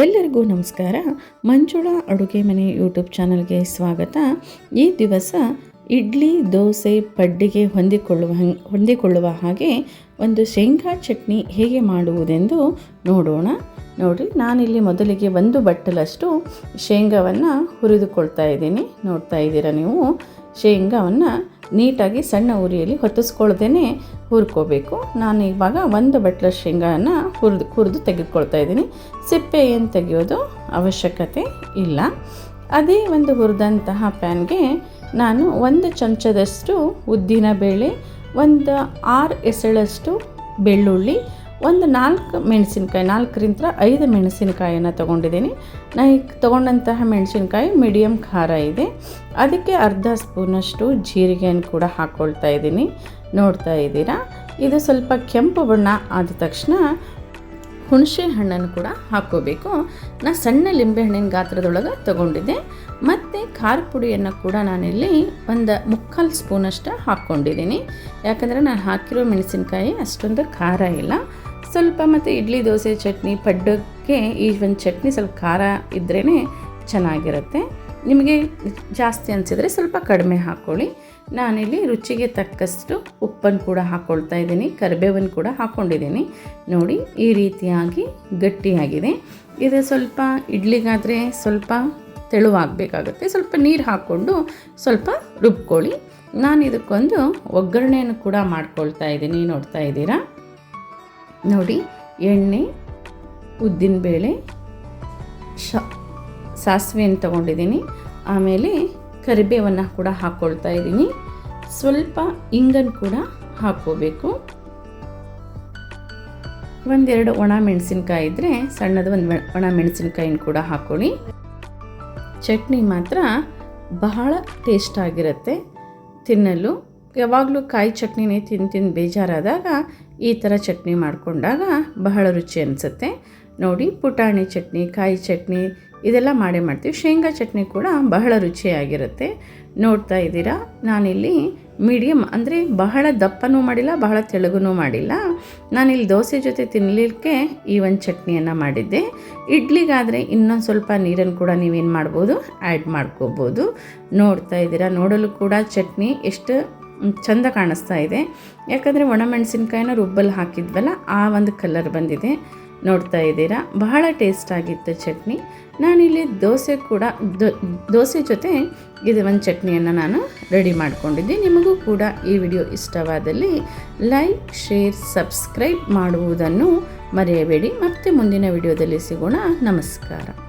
ಎಲ್ಲರಿಗೂ ನಮಸ್ಕಾರ. ಮಂಜುಳಾ ಅಡುಗೆ ಮನೆ ಯೂಟ್ಯೂಬ್ ಚಾನಲ್ಗೆ ಸ್ವಾಗತ. ಈ ದಿವಸ ಇಡ್ಲಿ, ದೋಸೆ, ಪಡ್ಡಿಗೆ ಹೊಂದಿಕೊಳ್ಳುವ ಹೊಂದಿಕೊಳ್ಳುವ ಹಾಗೆ ಒಂದು ಶೇಂಗಾ ಚಟ್ನಿ ಹೇಗೆ ಮಾಡುವುದೆಂದು ನೋಡೋಣ. ನೋಡಿ ನಾನಿಲ್ಲಿ ಮೊದಲಿಗೆ ಒಂದು ಬಟ್ಟಲಷ್ಟು ಶೇಂಗಾವನ್ನು ಹುರಿದುಕೊಳ್ತಾ ಇದ್ದೀನಿ. ನೋಡ್ತಾ ಇದ್ದೀರಾ ನೀವು? ಶೇಂಗಾವನ್ನು ನೀಟಾಗಿ ಸಣ್ಣ ಉರಿಯಲ್ಲಿ ಹೊತ್ತಿಸ್ಕೊಳ್ದೇ ಹುರ್ಕೋಬೇಕು. ನಾನು ಇವಾಗ ಒಂದು ಬಟ್ಲ ಶೇಂಗಾನ ಹುರಿದು ಹುರಿದು ತೆಗೆದುಕೊಳ್ತಾ ಇದ್ದೀನಿ. ಸಿಪ್ಪೆ ಏನು ತೆಗೆಯೋದು ಅವಶ್ಯಕತೆ ಇಲ್ಲ. ಅದೇ ಒಂದು ಹುರಿದಂತಹ ಪ್ಯಾನ್ಗೆ ನಾನು ಒಂದು ಚಮಚದಷ್ಟು ಉದ್ದಿನ ಬೇಳೆ ಒಂದು ಆರು ಎಸಳಷ್ಟು ಬೆಳ್ಳುಳ್ಳಿ ಒಂದು ನಾಲ್ಕು ಮೆಣಸಿನ್ಕಾಯಿ, ನಾಲ್ಕರಿಂದ ಐದು ಮೆಣಸಿನಕಾಯಿಯನ್ನು ತೊಗೊಂಡಿದ್ದೀನಿ. ನಾನು ತೊಗೊಂಡಂತಹ ಮೆಣಸಿನಕಾಯಿ ಮೀಡಿಯಮ್ ಖಾರ ಇದೆ. ಅದಕ್ಕೆ ಅರ್ಧ ಸ್ಪೂನಷ್ಟು ಜೀರಿಗೆಯನ್ನು ಕೂಡ ಹಾಕ್ಕೊಳ್ತಾ ಇದ್ದೀನಿ. ನೋಡ್ತಾ ಇದ್ದೀರಾ? ಇದು ಸ್ವಲ್ಪ ಕೆಂಪು ಬಣ್ಣ ಆದ ತಕ್ಷಣ ಹುಣಸೆ ಹಣ್ಣನ್ನು ಕೂಡ ಹಾಕ್ಕೋಬೇಕು. ನಾ ಸಣ್ಣ ಲಿಂಬೆಹಣ್ಣಿನ ಗಾತ್ರದೊಳಗೆ ತಗೊಂಡಿದ್ದೆ. ಮತ್ತು ಖಾರ ಪುಡಿಯನ್ನು ಕೂಡ ನಾನಿಲ್ಲಿ ಒಂದು ಮುಕ್ಕಾಲು ಸ್ಪೂನಷ್ಟು ಹಾಕ್ಕೊಂಡಿದ್ದೀನಿ. ಯಾಕಂದರೆ ನಾನು ಹಾಕಿರೋ ಮೆಣಸಿನಕಾಯಿ ಅಷ್ಟೊಂದು ಖಾರ ಇಲ್ಲ. ಸ್ವಲ್ಪ ಮತ್ತು ಇಡ್ಲಿ ದೋಸೆ, ಚಟ್ನಿ, ಪಡ್ಡಕ್ಕೆ ಈ ಒಂದು ಚಟ್ನಿ ಸ್ವಲ್ಪ ಖಾರ ಇದ್ರೇ ಚೆನ್ನಾಗಿರುತ್ತೆ. ನಿಮಗೆ ಜಾಸ್ತಿ ಅನಿಸಿದರೆ ಸ್ವಲ್ಪ ಕಡಿಮೆ ಹಾಕ್ಕೊಳ್ಳಿ ನಾನಿಲ್ಲಿ ರುಚಿಗೆ ತಕ್ಕಷ್ಟು ಉಪ್ಪನ್ನು ಕೂಡ ಹಾಕ್ಕೊಳ್ತಾ ಇದ್ದೀನಿ ಕರಿಬೇವನ್ನು ಕೂಡ ಹಾಕ್ಕೊಂಡಿದ್ದೀನಿ ನೋಡಿ, ಈ ರೀತಿಯಾಗಿ ಗಟ್ಟಿಯಾಗಿದೆ. ಇದು ಸ್ವಲ್ಪ ಇಡ್ಲಿಗಾದರೆ ಸ್ವಲ್ಪ ತೆಳುವಾಗಬೇಕಾಗುತ್ತೆ, ಸ್ವಲ್ಪ ನೀರು ಹಾಕ್ಕೊಂಡು ಸ್ವಲ್ಪ ರುಬ್ಕೊಳ್ಳಿ. ನಾನು ಇದಕ್ಕೊಂದು ಒಗ್ಗರಣೆಯನ್ನು ಕೂಡ ಮಾಡ್ಕೊಳ್ತಾ ಇದ್ದೀನಿ, ನೋಡ್ತಾ ಇದ್ದೀರಾ? ನೋಡಿ, ಎಣ್ಣೆ ಉದ್ದಿನಬೇಳೆ ಶ, ಸಾಸಿವೆಯನ್ನು ತಗೊಂಡಿದ್ದೀನಿ. ಆಮೇಲೆ ಕರಿಬೇವನ್ನು ಕೂಡ ಹಾಕ್ಕೊಳ್ತಾ ಇದ್ದೀನಿ. ಸ್ವಲ್ಪ ಇಂಗನ್ನು ಕೂಡ ಹಾಕ್ಕೋಬೇಕು. ಒಂದೆರಡು ಒಣ ಮೆಣಸಿನ್ಕಾಯಿ ಇದ್ದರೆ ಸಣ್ಣದು ಒಂದು ಒಣ ಮೆಣಸಿನ್ಕಾಯಿನ ಕೂಡ ಹಾಕ್ಕೊಳ್ಳಿ ಚಟ್ನಿ ಮಾತ್ರ ಬಹಳ ಟೇಸ್ಟ್ ಆಗಿರುತ್ತೆ ತಿನ್ನಲು. ಯಾವಾಗಲೂ ಕಾಯಿ ಚಟ್ನಿನೇ ತಿಂದು ತಿಂದು ಬೇಜಾರಾದಾಗ ಈ ಥರ ಚಟ್ನಿ ಮಾಡಿಕೊಂಡಾಗ ಬಹಳ ರುಚಿ ಅನಿಸುತ್ತೆ. ನೋಡಿ, ಪುಟಾಣಿ ಚಟ್ನಿ, ಕಾಯಿ ಚಟ್ನಿ, ಇದೆಲ್ಲ ಮಾಡೇ ಮಾಡ್ತೀವಿ. ಶೇಂಗಾ ಚಟ್ನಿ ಕೂಡ ಬಹಳ ರುಚಿಯಾಗಿರುತ್ತೆ. ನೋಡ್ತಾ ಇದ್ದೀರಾ? ನಾನಿಲ್ಲಿ ಮೀಡಿಯಮ್ ಅಂದರೆ ಬಹಳ ದಪ್ಪನೂ ಮಾಡಿಲ್ಲ, ಬಹಳ ತೆಳುಗೂ ಮಾಡಿಲ್ಲ. ನಾನಿಲ್ಲಿ ದೋಸೆ ಜೊತೆ ತಿನ್ನಲಿಕ್ಕೆ ಈ ಒಂದು ಚಟ್ನಿಯನ್ನು ಮಾಡಿದ್ದೆ. ಇಡ್ಲಿಗಾದರೆ ಇನ್ನೊಂದು ಸ್ವಲ್ಪ ನೀರನ್ನು ಕೂಡ ನೀವೇನು ಮಾಡ್ಬೋದು, ಆ್ಯಡ್ ಮಾಡ್ಕೋಬೋದು. ನೋಡ್ತಾ ಇದ್ದೀರಾ? ನೋಡಲು ಕೂಡ ಚಟ್ನಿ ಎಷ್ಟು ಚಂದ ಕಾಣಿಸ್ತಾ ಇದೆ. ಯಾಕಂದರೆ ಒಣಮೆಣಸಿನ್ಕಾಯಿನ ರುಬ್ಬಲ್ಲಿ ಹಾಕಿದ್ವಲ್ಲ, ಆ ಒಂದು ಕಲರ್ ಬಂದಿದೆ. ನೋಡ್ತಾ ಇದ್ದೀರಾ? ಬಹಳ ಟೇಸ್ಟ್ ಆಗಿತ್ತು ಚಟ್ನಿ. ನಾನಿಲ್ಲಿ ದೋಸೆ ಕೂಡ ದೋಸೆ ಜೊತೆ ಇದು ಒಂದು ಚಟ್ನಿಯನ್ನು ನಾನು ರೆಡಿ ಮಾಡಿಕೊಂಡಿದ್ದೆ. ನಿಮಗೂ ಕೂಡ ಈ ವಿಡಿಯೋ ಇಷ್ಟವಾದಲ್ಲಿ ಲೈಕ್ ಶೇರ್ ಸಬ್ಸ್ಕ್ರೈಬ್ ಮಾಡುವುದನ್ನು ಮರೆಯಬೇಡಿ. ಮತ್ತೆ ಮುಂದಿನ ವಿಡಿಯೋದಲ್ಲಿ ಸಿಗೋಣ. ನಮಸ್ಕಾರ.